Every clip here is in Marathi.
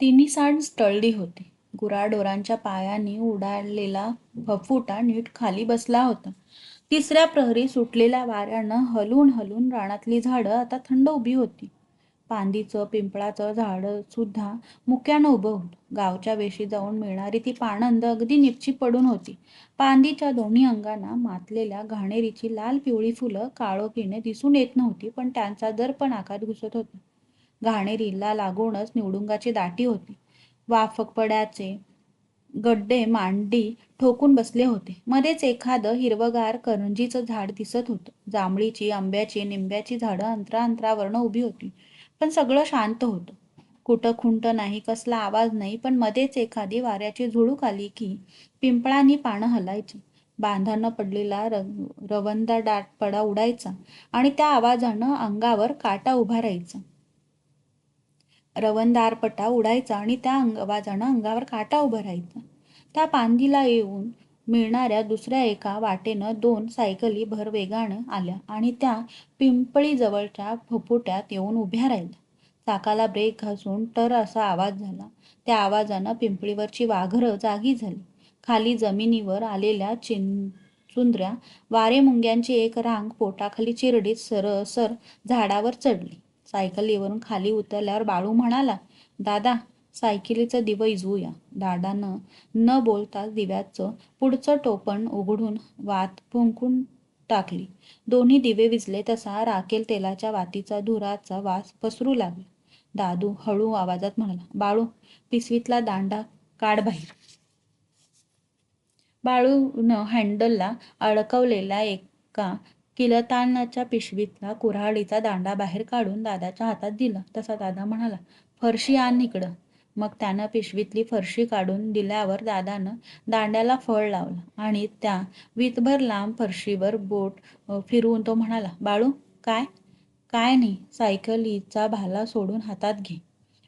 तिन्ही सांड टळली होती. गुराढोरांच्या पायांनी उडालेला भफुटा नीट खाली बसला होता. तिसऱ्या प्रहरी सुटलेल्या वाऱ्यानं हलून हलून रानातली झाडं आता थंड उभी होती. पांदीचं पिंपळाचं झाडं सुद्धा मुक्यानं उभं होतं गावच्या वेशी जाऊन मिळणारी ती पाणंद अगदी निपची पडून होती. पांदीच्या दोन्ही अंगांना मातलेल्या घाणेरीची लाल पिवळी फुलं काळोखीने दिसून येत नव्हती पण त्यांचा दर्पण आकात घुसत होता. घाणेरीला लागूनच निवडुंगाची दाटी होती. वाफकपड्याचे गड्डे मांडी ठोकून बसले होते. मध्येच एखादं हिरवगार करंजीचं झाड दिसत होतं. जांभळीची आंब्याची निंब्याची झाडं अंतरा अंतरावरनं उभी होती. पण सगळं शांत होतं. कुठं खुंट नाही कसला आवाज नाही पण मध्येच एखादी वाऱ्याची झुळूक आली की पिंपळांनी पानं हलायची. बांधानं पडलेला र रवंदा दाटपडा उडायचा आणि त्या आवाजानं अंगावर काटा उभा राहायचा. रवंदारपटा उडायचा आणि त्या आवाजानं अंगावर काटा उभं राहायचा. त्या पांदीला येऊन मिळणाऱ्या दुसऱ्या एका वाटेनं दोन सायकली भर वेगानं आल्या आणि त्या पिंपळीजवळच्या फुफुट्यात येऊन उभ्या राहिल्या. चाकाला ब्रेक घासून टर असा आवाज झाला. त्या आवाजानं पिंपळीवरची वाघरं जागी झाली. खाली जमिनीवर आलेल्या चिंचुंद्र्या वारेमुंग्यांची एक रांग पोटाखाली चिरडीत सरसर झाडावर चढली. सायकलीवरून खाली उतरल्यावर बाळू म्हणाला दादा सायकलीचं दिवं इजवूया. दादानं न बोलताच दिव्याचं पुढचं टोपण उघडून वात फुंकून टाकली. दोन्ही दिवे विजले तसा राखेल तेलाच्या वातीचा धुराचा वास पसरू लागला. दादू हळू आवाजात म्हणाला बाळू पिसवीतला दांडा काढ बाहेर. बाळून हँडलला अडकवलेला एका किलतानाच्या पिशवीतला कुऱ्हाडीचा दांडा बाहेर काढून दादाच्या हातात दिला. तसा दादा म्हणाला फरशी आण इकडं. मग त्यानं पिशवीतली फरशी काढून दिल्यावर दादानं दांड्याला फळ लावलं आणि त्या वीतभर लांब फरशीवर बोट फिरवून तो म्हणाला बाळू काय? काय नाही सायकलीचा भाला सोडून हातात घे.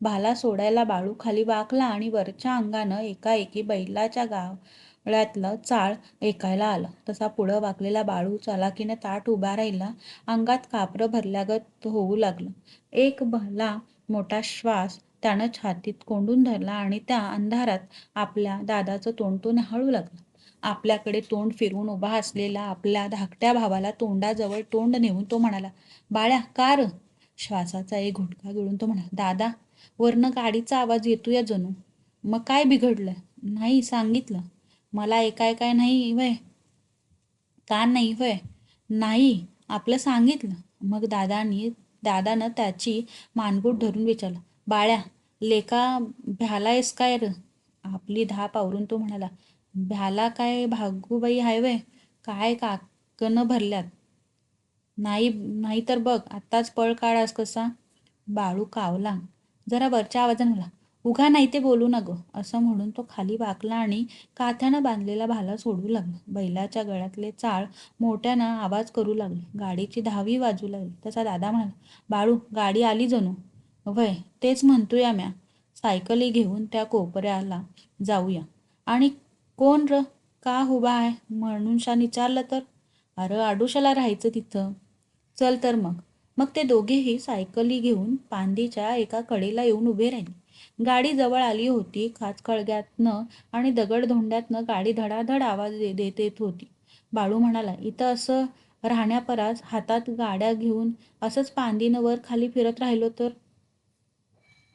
भाला सोडायला बाळू खाली वाकला आणि वरच्या अंगानं एकाएकी बैलाच्या गाव गळ्यातलं चाळ ऐकायला आलं. तसा पुढं वाकलेला बाळू चालाकीने ताट उभा राहिला. अंगात कापरं भरल्यागत होऊ लागलं. एक भला मोठा श्वास त्यानं छातीत कोंडून धरला आणि त्या अंधारात आपल्या दादाचं तोंड तो लागलं. लागला आपल्याकडे तोंड फिरवून उभा असलेला आपल्या धाकट्या भावाला तोंडाजवळ तोंड नेऊन तो म्हणाला बाळ्या कार श्वासाचा एक घुटका गिळून तो म्हणाला दादा वरनं गाडीचा आवाज येतोय जणू मग काय बिघडलं? नाही सांगितलं. मला ऐकाय काय नाही वय का नाही वय नाही आपलं सांगितलं. मग दादानी दादानं त्याची मानगूट धरून विचारलं बाळ्या लेका भ्यालायस काय र? आपली धाप आवरून तो म्हणाला भ्याला काय भागूबाई हाय वय काय काकनं भरल्यात? नाही नाही तर बघ आत्ताच पळ काढास कसा? बाळू कावला. जरा वरच्या आवाजानं म्हणाला उघा नाही ते बोलू न गं असं म्हणून तो खाली वाकला आणि काथ्यानं बांधलेला भाला सोडू लागला. बैलाच्या गळ्यातले चाळ मोठ्यानं आवाज करू लागले. गाडीची दहावी वाजू लागली. तसा दादा म्हणाला बाळू गाडी आली जणू. वय तेच म्हणतोया म्या सायकली घेऊन त्या कोपऱ्याला जाऊया. आणि कोण र? का उभा आहे? म्हणूनशा विचारलं तर? अरे आडुशाला राहायचं तिथं. चल तर मग. मग ते दोघेही सायकली घेऊन पांदीच्या एका कडेला येऊन उभे राहिले. गाडी जवळ आली होती. खाचखळग्यातनं आणि दगडधोंड्यातनं गाडी धडाधड आवाज देत येत होती. बाळू म्हणाला इथं असं राहण्यापरास हातात गाड्या घेऊन असंच पांदीनं वर खाली फिरत राहिलो तर?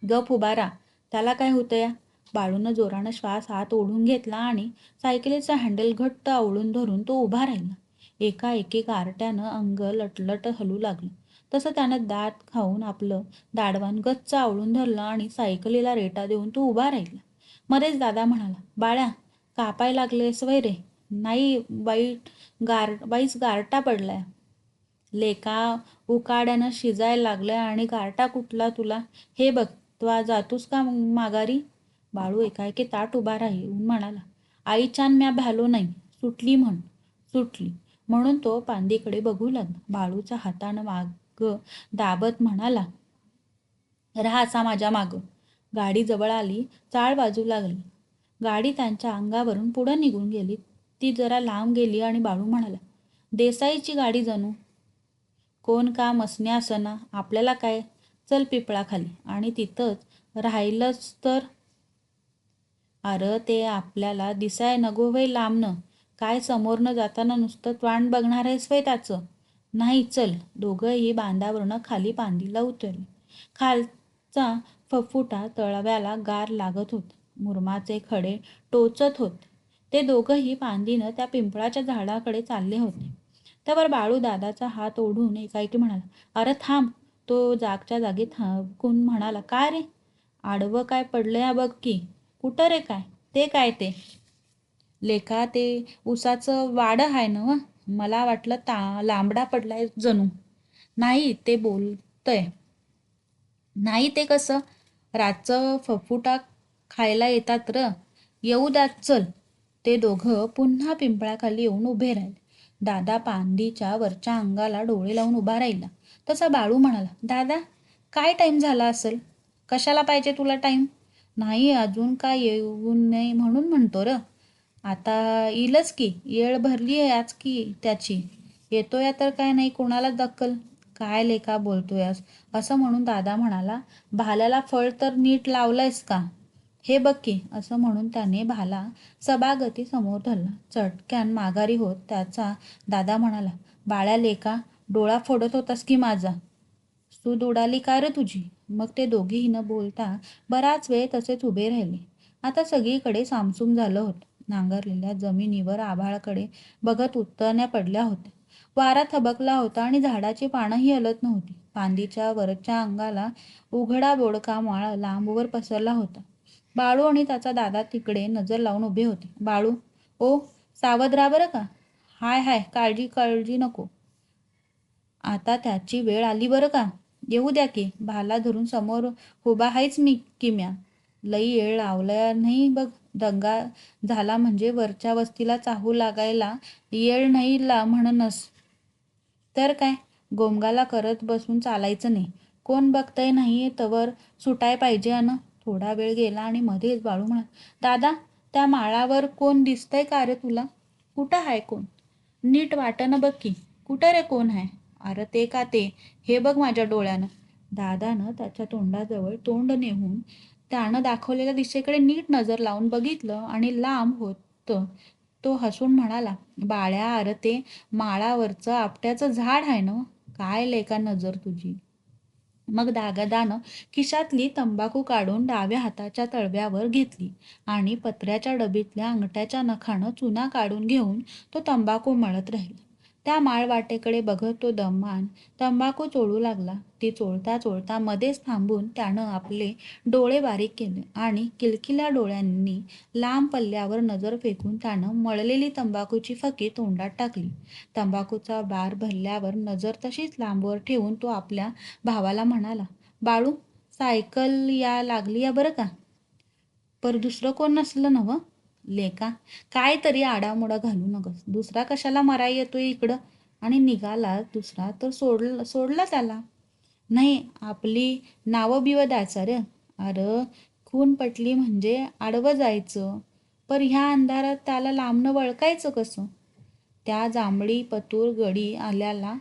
गप उभारा त्याला काय होतं या? बाळूनं जोरानं श्वास हात ओढून घेतला आणि सायकलीचा हँडल घट्ट आवळून धरून तो उभा राहिला. एका एकी गारट्यानं अंग लटलट हलू लागलं. तसं त्यानं दात खाऊन आपलं दाडवान गच्च आवळून धरलं आणि सायकलीला रेटा देऊन तो उभा राहिला. मध्येच दादा म्हणाला बाळ्या कापाय लागलेस वैरे रे. नाही बाई गार बाईच गारटा पडलाय. लेका उकाड्यानं शिजायला लागलाय आणि गारटा कुठला तुला? हे बघ तू जातोस का माघारी? बाळू एकाएकी ताट उभा राहील म्हणाला आईच्यान म्या भ्यालो नाही. सुटली म्हण सुटली. म्हणून तो पांदीकडे बघू लागला. बाळूच्या हातानं माग ग दाबत म्हणाला राहासा माझ्या मागं. गाडी जवळ आली चाळ बाजू लागली. गाडी त्यांच्या अंगावरून पुढं निघून गेली. ती जरा लांब गेली आणि बाळू म्हणाला देसाईची गाडी जणू. कोण का मसण्या असना आपल्याला काय? चल पिपळाखाली. आणि तिथंच राहिलंच तर अरे ते आपल्याला दिसाय नगो वय लांबनं. काय समोरनं जाताना नुसतं त्वाण बघणार आहेस वय त्याचं? नाही चल. दोघंही बांधावरनं खाली पांदीला उतरले. खालचा फफुटा तळव्याला गार लागत होत. मुरमाचे खडे टोचत होते. ते दोघंही पांदीनं त्या पिंपळाच्या झाडाकडे चालले होते. त्यावर बाळू दादाचा हात ओढून एकाएकी म्हणाला अरे थांब. तो जागच्या जागी थांबून म्हणाला काय रे? आडवं काय पडलंय बघ की. कुठं रे काय? ते काय ते? लेखा ते उसाचं वाडं आहे ना मला वाटलं ता लांबडा पडलाय जणू. नाही ते बोलतंय. नाही ते कसं? रातचं फफुटा खायला येतात र. येऊ द्यात चल. ते दोघं पुन्हा पिंपळाखाली येऊन उभे राहिले. दादा पांदीच्या वरच्या अंगाला डोळे लावून उभा राहिला. तसा बाळू म्हणाला दादा काय टाईम झाला असेल? कशाला पाहिजे तुला टाईम नाही अजून काय येऊ नये म्हणून म्हणतो र. आता येईलच की येळ भरली आहे आज की त्याची. येतोया तर काय नाही कोणाला दक्कल काय लेखा बोलतोयस? असं म्हणून दादा म्हणाला भाल्याला फळ तर नीट लावलंयस का? हे बघ की असं म्हणून त्याने भाला सभागती समोर धरला. चटक्यान माघारी होत त्याचा दादा म्हणाला बाळ्या लेका डोळा फोडत होतास की माझा? सूद उडाली का रे तुझी? मग ते दोघेही न बोलता बराच वेळ तसेच उभे राहिले. आता सगळीकडे सामसूम झालं होतं. नांगरलेल्या जमिनीवर आभाळाकडे बघत उत्तरण्या पडल्या होत्या. वारा थबकला होता आणि झाडाची पानंही हलत नव्हती. फांदीच्या वरच्या अंगाला उघडा बोडका माळ लांबवर पसरला होता. बाळू आणि त्याचा दादा तिकडे नजर लावून उभे होते. बाळू ओ सावध राहा बरं का? हाय हाय काळजी काळजी नको. आता त्याची वेळ आली बरं का? येऊ द्या की भाला धरून समोर उभा आहेच मी किम्या. लई येळ लावल्या नाही बघ दंगा झाला म्हणजे वरच्या वस्तीला चाहू लागायला येळ नाही ला म्हणनस. तर काय? गोमगाला करत बसून चालायचं नाही. कोण बघतंय नाही तवर सुटाय पाहिजे अन. थोडा वेळ गेला आणि मध्येच बाळू म्हणा दादा त्या माळावर कोण दिसतंय का रे तुला? कुठं आहे कोण? नीट वाटणं बघ की कुठं रे कोण आहे अरे ते का ते? हे बघ माझ्या डोळ्यानं. दादानं त्याच्या तोंडाजवळ तोंड नेऊन त्यानं दाखवलेल्या दिशेकडे नीट नजर लावून बघितलं आणि लांब होतं. तो हसून म्हणाला बाळ्या अरे ते माळावरचं आपट्याचं झाड आहे ना? काय लेका नजर तुझी. मग दागदानं खिशातली तंबाखू काढून डाव्या हाताच्या तळव्यावर घेतली आणि पत्र्याच्या डबीतल्या अंगठ्याच्या नखानं चुना काढून घेऊन तो तंबाखू मळत राहिला. त्या माळवाटेकडे बघत तो दमान तंबाखू चोळू लागला. ती चोळता चोळता मध्येच थांबून त्यानं आपले डोळे बारीक केले आणि किलकिल्या डोळ्यांनी लांब पल्ल्यावर नजर फेकून त्यानं मळलेली तंबाखूची फकी तोंडात टाकली. तंबाखूचा बार भरल्यावर नजर तशीच लांबवर ठेवून तो आपल्या भावाला म्हणाला बाळू सायकल या लागली या बरं का? पर दुसरं कोण नसलं नवं लेका काय तरी आडामोडा घालू नकस. दुसरा कशाला मरा येतोय इकडं? आणि निघाला दुसरा तर सोडलं सोडला त्याला. नाही आपली नावं बिव द्यायचं रे. अरे खून पटली म्हणजे आडवं जायचं. पर ह्या अंधारात त्याला लांबनं वळकायचं कसं? त्या जांभळी पतूर गडी आल्याला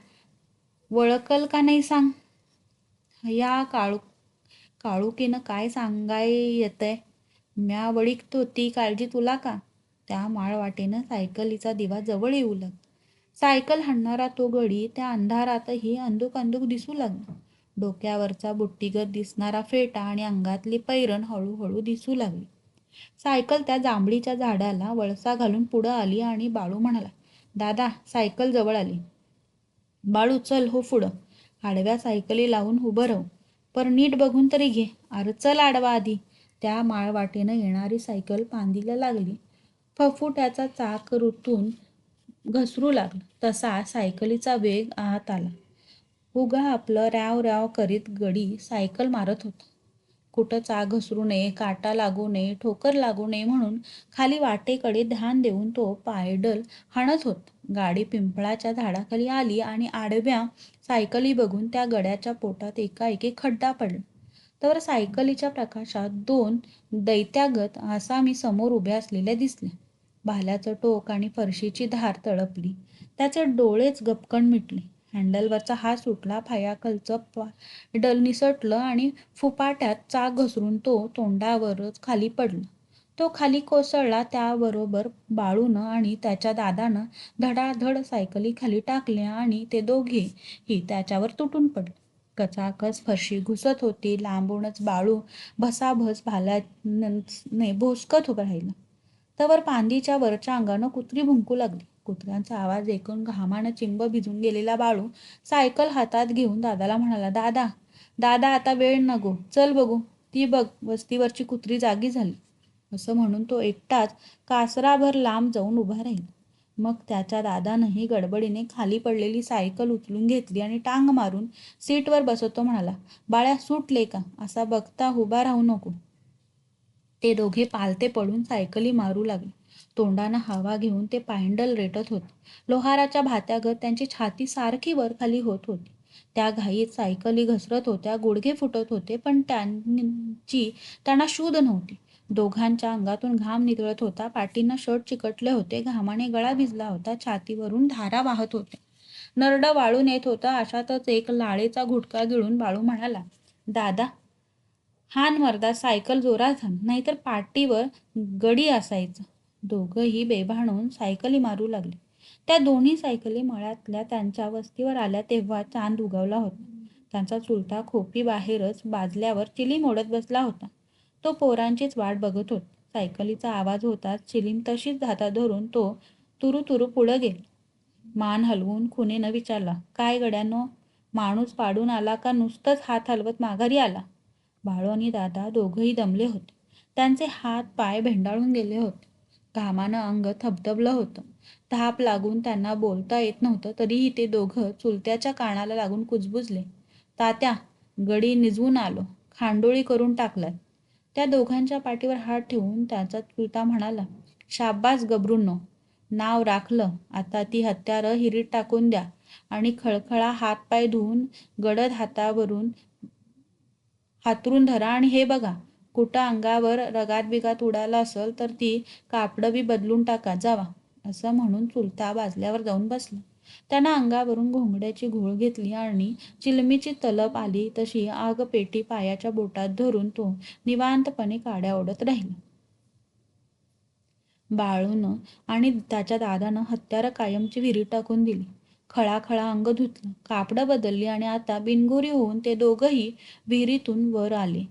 वळकल का नाही सांग? या काळू काळुकीनं काय सांगाय येतंय? म्या वळिकतो ती काळजी तुला का? त्या माळवाटेनं सायकलीचा दिवा जवळ येऊ लाग सायकल हाणणारा तो गडी त्या अंधारातही अंदुक अंदूक दिसू लागला. डोक्यावरचा बुट्टीगत दिसणारा फेटा आणि अंगातली पैरण हळूहळू दिसू लागली. सायकल त्या जांभळीच्या झाडाला वळसा घालून पुढं आली आणि बाळू म्हणाला दादा सायकल जवळ आली. बाळू चल हो पुढं. आडव्या सायकली लावून उभं राहू. पर नीट बघून तरी घे. अरे चल आडवा आधी. त्या माळवाटेनं येणारी सायकल पांदीला लागली. फफुट्याचा चाक ऋतून घसरू लागला. तसा सायकलीचा वेग आत आला. उगा आपलं रॅव रॅव करीत गडी सायकल मारत होता. कुठं चाक घसरू नये काटा लागू नये ठोकर लागू नये म्हणून खाली वाटेकडे ध्यान देऊन तो पायडल हाणत होत. गाडी पिंपळाच्या झाडाखाली आली आणि आडव्या सायकली बघून त्या गड्याच्या पोटात एकाएकी खड्डा पडला. तर सायकलीच्या प्रकाशात दोन दैत्यागत आसामी समोर उभे असलेले दिसले. भाल्याचं टोक आणि फरशीची धार तळपली. त्याचे डोळेच गपकण मिटले. हँडलवरचा हात सुटला फायाखालचं डल निसटलं आणि फुपाट्यात चाक घसरून तो तोंडावरच खाली पडला. तो खाली कोसळला त्याबरोबर बाळूनं आणि त्याच्या दादानं धडाधड सायकली खाली टाकल्या आणि ते दोघेही त्याच्यावर तुटून पडले. कचाकच फरशी घुसत होती. लांबूनच बाळू भसाभस भाल्याने भोसकत उभं राहिलं. तवर पांदीच्या वरच्या अंगानं कुत्री भुंकू लागली. कुत्र्यांचा आवाज ऐकून घामानं चिंब भिजून गेलेला बाळू सायकल हातात घेऊन दादाला म्हणाला दादा दादा आता वेळ नको चल बघू. ती बघ वस्तीवरची कुत्री जागी झाली. असं म्हणून तो एकटाच कासराभर लांब जाऊन उभा राहिला. मग त्याच्या दादानंही गडबडीने खाली पडलेली सायकल उचलून घेतली आणि टांग मारून सीटवर बसवतो म्हणाला बाळ्या सुटले का? असा बघता उभा राहू नको. ते दोघे पालते पडून सायकली मारू लागले. तोंडानं हवा घेऊन ते पायंडल रेटत होते. लोहाराच्या भात्यागत त्यांची छाती सारखी वर खाली होत होती. त्या घाईत सायकली घसरत होत्या गुडघे फुटत होते पण त्यांची त्यांना शूध नव्हती. दोघांच्या अंगातून घाम नितळत होता. पाठींना शर्ट चिकटले होते. घामाने गळा भिजला होता. छातीवरून धारा वाहत होत्या नरड वाळून येत होता. अशातच एक लाळेचा घुटका गिळून बाळू म्हणाला दादा हान मर्दा सायकल जोरात हाण नाहीतर पाठीवर गडी असायचं. दोघंही बेभाणून सायकली मारू लागले. त्या दोन्ही सायकली मळ्यातल्या त्यांच्या वस्तीवर आल्या तेव्हा चांद उगवला होता. त्यांचा चुलता खोपी बाहेरच बाजल्यावर चिली मोडत बसला होता. तो पोरांचीच वाट बघत होत. सायकलीचा आवाज होताच चिलीम तशीच हातात धरून तो तुरु तुरु पुढं गेला. मान हलवून खुनेनं विचारला काय गड्यानो माणूस पाडून आला का नुसतंच हात हलवत माघारी आला? बाळू आणि दादा दोघंही दमले होते. त्यांचे हात पाय भेंडाळून गेले होते. घामानं अंग थबथबलं होतं. धाप लागून त्यांना बोलता येत नव्हतं तरीही ते दोघं चुलत्याच्या कानाला लागून कुजबुजले. तात्या गडी निजवून आलो. खांडोळी करून टाकलात त्या दोघांच्या पाठीवर हात ठेवून त्याचा चुलता म्हणाला शाब्बास गबरूंनो नाव राखलं. आता ती हत्यारं हिरीत टाकून द्या आणि खळखळा हातपाय धुवून गडद हातावरून हातरून धरा आणि हे बघा कुठं अंगावर रगात बिगात उडाला असेल तर ती कापडं बी बदलून टाका जावा असं म्हणून चुलता बाजल्यावर जाऊन बसला. त्यानं अंगावरून घोंगड्याची घोळ घेतली आणि चिलमीची तलप आली तशी आगपेटी पायाच्या बोटात धरून तो निवांतपणे काड्या ओढत राहिला. बाळूनं आणि त्याच्या दादानं हत्यारं कायमची विहिरीत टाकून दिली. खळाखळा अंग धुतलं. कापडं बदलली आणि आता बिनगुरी होऊन ते दोघंही विहिरीतून वर आले.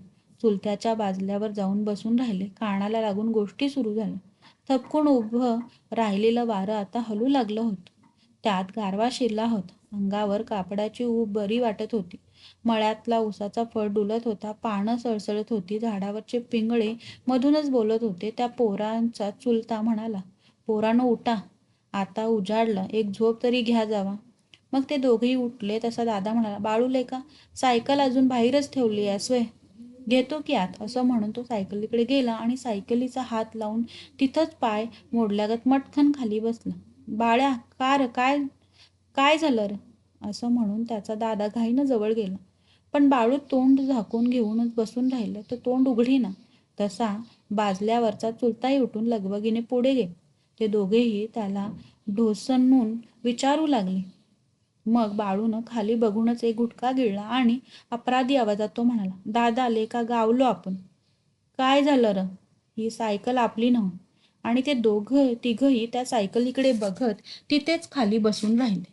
चुलत्याच्या बाजल्यावर जाऊन बसून राहिले. कानाला लागून गोष्टी सुरू झाल्या. थपकून उभं राहिलेलं वारं आता हलू लागलं होतं. त्यात गारवा शिरला होता. अंगावर कापडाची ऊब बरी वाटत होती. मळ्यातला उसाचा फळ डुलत होता. पानं सळसळत होती. झाडावरचे पिंगळे मधूनच बोलत होते. त्या पोरांचा चुलता म्हणाला पोरानं उठा. आता उजाडलं. एक झोप तरी घ्या जावा. मग ते दोघेही उठले. तसा दादा म्हणाला बाळू लेका सायकल अजून बाहेरच ठेवली आहे स्वय घेतो की आत? असं म्हणून तो सायकलीकडे गेला आणि सायकलीचा हात लावून तिथंच पाय मोडल्यागत मटखन खाली बसला. बाळ्या कार काय काय झालं रे? असं म्हणून त्याचा दादा घाईनं जवळ गेला. पण बाळू तोंड झाकून घेऊनच बसून राहिलं. तर तोंड उघडी ना तसा बाजल्यावरचा चुलताही उठून लगबगीने पुढे गेले. ते दोघेही त्याला ढोसणून विचारू लागले. मग बाळूनं खाली बघूनच एक गुटखा गिळला आणि अपराधी आवाजात तो म्हणाला दादा लेका गावलो आपण. काय झालं र? ही सायकल आपली नव्हती. आणि ते दोघं तिघही त्या सायकलीकडे बघत तिथेच खाली बसून राहिले.